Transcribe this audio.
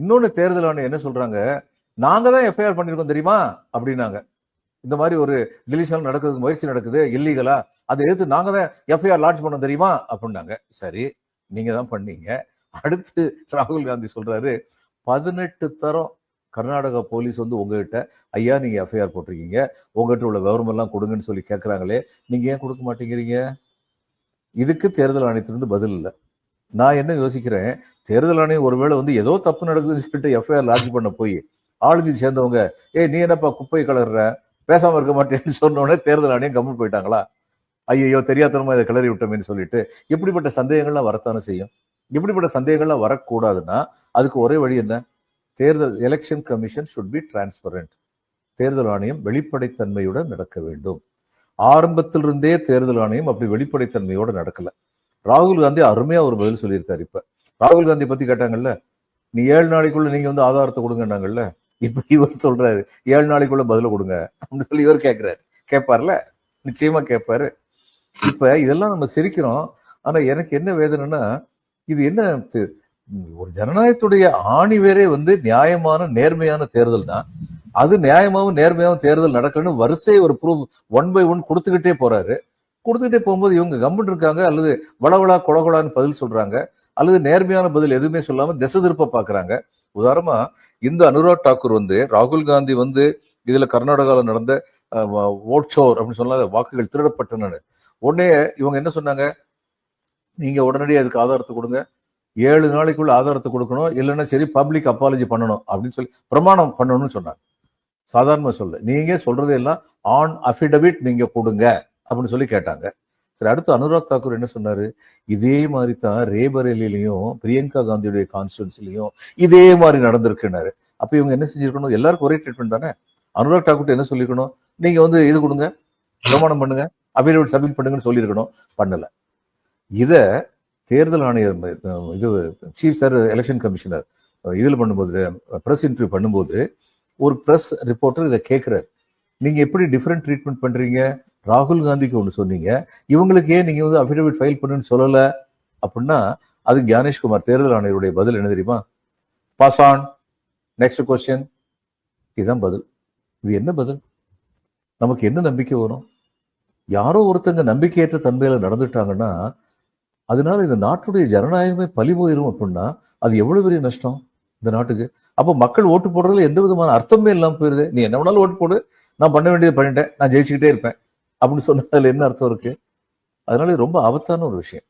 இன்னொன்று தேர்தல் ஆணையம் என்ன சொல்றாங்க? நாங்க தான் எஃப்ஐஆர் பண்ணிருக்கோம் தெரியுமா? அப்படின்னாங்க. இந்த மாதிரி ஒரு டிலிஷன் நடக்குது முயற்சி நடக்குது இல்லீகலா அதை எடுத்து நாங்க தான் எஃப்ஐஆர் லான்ச் பண்ணோம் தெரியுமா? அப்படின்னாங்க. சரி நீங்க தான் பண்ணீங்க. அடுத்து ராகுல் காந்தி சொல்றாரு பதினெட்டு தரம் கர்நாடகா போலீஸ் வந்து உங்ககிட்ட ஐயா நீங்க எஃப்ஐஆர் போட்டிருக்கீங்க. உங்ககிட்ட உள்ள விவரம் எல்லாம் கொடுங்கன்னு சொல்லி கேட்குறாங்களே நீங்க ஏன் கொடுக்க மாட்டேங்கிறீங்க? இதுக்கு தேர்தல் ஆணையத்திலிருந்து பதில் இல்லை. நான் என்ன யோசிக்கிறேன்? தேர்தல் ஆணையம் ஒருவேளை வந்து ஏதோ தப்பு நடக்குதுன்னு சொல்லிட்டு எஃப்ஐஆர் லாட்ஜ் பண்ண போய் ஆளுங்க சேர்ந்தவங்க ஏய் நீ என்னப்பா குப்பை கலர்ற? பேசாமல் இருக்க மாட்டேன்னு சொன்னோடனே தேர்தல் ஆணையம் கம்மி போயிட்டாங்களா? ஐயோ தெரியாதனமா இதை கிளறி விட்டோமேன்னு சொல்லிட்டு இப்படிப்பட்ட சந்தேகங்கள்லாம் வரத்தானே செய்யும்? இப்படிப்பட்ட சந்தேகங்கள்லாம் வரக்கூடாதுன்னா அதுக்கு ஒரே வழி என்ன? தேர்தல் election commission should be transparent தேர்தல் ஆணையம் வெளிப்படைத்தன்மையுடன் நடக்க வேண்டும். ஆரம்பத்திலிருந்தே தேர்தல் ஆணையம் அப்படி வெளிப்படைத்தன்மையோடு நடக்கலை. ராகுல் காந்தி அருமையா ஒரு பதில் சொல்லியிருக்காரு இப்ப. ராகுல் காந்தி பத்தி கேட்டாங்கல்ல நீ ஏழு நாளைக்குள்ள நீங்க வந்து ஆதாரத்தை கொடுங்கன்னாங்கல்ல? இப்ப இவர் சொல்றாரு ஏழு நாளைக்குள்ள பதில கொடுங்க. அப்படின்னு சொல்லி இவர் கேட்கிறாரு கேட்பார்ல நிச்சயமா கேட்பாரு இப்ப இதெல்லாம் நம்ம சிரிக்கிறோம். ஆனா எனக்கு என்ன வேதனைன்னா இது என்ன ஒரு ஜனநாயகத்துடைய ஆணி வேரே வந்து நியாயமான நேர்மையான தேர்தல் தான். அது நியாயமாகவும் நேர்மையாகவும் தேர்தல் நடக்கணும்னு வரிசை ஒரு ப்ரூஃப் ஒன் பை ஒன் கொடுத்துக்கிட்டே போறாரு. கொடுத்துக்கிட்டே போகும்போது இவங்க கம்முன்னு இருக்காங்க அல்லது வளவளா கொலகொலான்னு பதில் சொல்றாங்க அல்லது நேர்மையான பதில் எதுவுமே சொல்லாம திசை திருப்ப பாக்குறாங்க. உதாரணமா இந்த அனுராக் தாக்கூர் வந்து ராகுல் காந்தி வந்து இதுல கர்நாடகாவில் நடந்த ஓட் ஷோர் அப்படின்னு சொன்னால வாக்குகள் திருடப்பட்டன உடனே இவங்க என்ன சொன்னாங்க? நீங்க உடனடியாக அதுக்கு ஆதாரத்தை கொடுங்க. ஏழு நாளைக்குள்ள ஆதாரத்தை கொடுக்கணும். இல்லைன்னா சரி பப்ளிக் அப்பாலஜி பண்ணணும் அப்படின்னு சொல்லி பிரமாணம் பண்ணணும்னு சொன்னாங்க. சாதாரணமாக சொல்ல நீங்க சொல்றது எல்லாம் ஆன் அஃபிடவிட் நீங்க கொடுங்க. அப்படின்னு சொல்லி கேட்டாங்க. சரி அடுத்து அனுராக் தாக்கூர் என்ன சொன்னாரு? இதே மாதிரி தான் ரேபரேலிலையும் பிரியங்கா காந்தியுடைய கான்ஸ்டுவன்சிலையும் இதே மாதிரி நடந்திருக்குனாரு. அப்ப இவங்க என்ன செஞ்சிருக்கணும்? எல்லாருக்கும் ஒரே ட்ரீட்மெண்ட் தானே? அனுராக் தாக்கூர் என்ன சொல்லிருக்கணும்? நீங்க வந்து இது கொடுங்க பிரமாணம் பண்ணுங்க அபிடவிட் சப்மிட் பண்ணுங்கன்னு சொல்லியிருக்கணும் பண்ணல. இத தேர்தல் ஆணையர் இது சீஃப் சார் எலெக்ஷன் கமிஷனர் இதில் பண்ணும்போது ப்ரெஸ் இன்டர்வியூ பண்ணும்போது ஒரு ப்ரெஸ் ரிப்போர்ட்டர் இதை கேட்குறாரு நீங்கள் எப்படி டிஃப்ரெண்ட் ட்ரீட்மெண்ட் பண்ணுறீங்க ராகுல் காந்திக்கு ஒன்று சொன்னீங்க. இவங்களுக்கு ஏன் நீங்கள் வந்து அஃபிடவிட் ஃபைல் பண்ணுன்னு சொல்லலை? அப்படின்னா அது ஜானேஷ்குமார் தேர்தல் ஆணையருடைய பதில் என்ன தெரியுமா? பாஸ் ஆன் நெக்ஸ்ட் கொஸ்டின் இதுதான் பதில். இது என்ன பதில்? நமக்கு என்ன நம்பிக்கை வரும்? யாரோ ஒருத்தங்க நம்பிக்கையற்ற தன்மையில் நடந்துட்டாங்கன்னா அதனால இந்த நாட்டுடைய ஜனநாயகமே பழி போயிடும் அப்படின்னா அது எவ்வளவு பெரிய நஷ்டம் இந்த நாட்டுக்கு? அப்போ மக்கள் ஓட்டு போடுறதுல எந்த விதமான அர்த்தமே இல்லாமல் போயிருது. நீ என்ன வேணாலும் ஓட்டு போடு. நான் பண்ண வேண்டியது பண்ணிட்டேன். நான் ஜெயிச்சுக்கிட்டே இருப்பேன். அப்படின்னு சொன்னதுல என்ன அர்த்தம் இருக்கு? அதனால ரொம்ப ஆபத்தான ஒரு விஷயம்.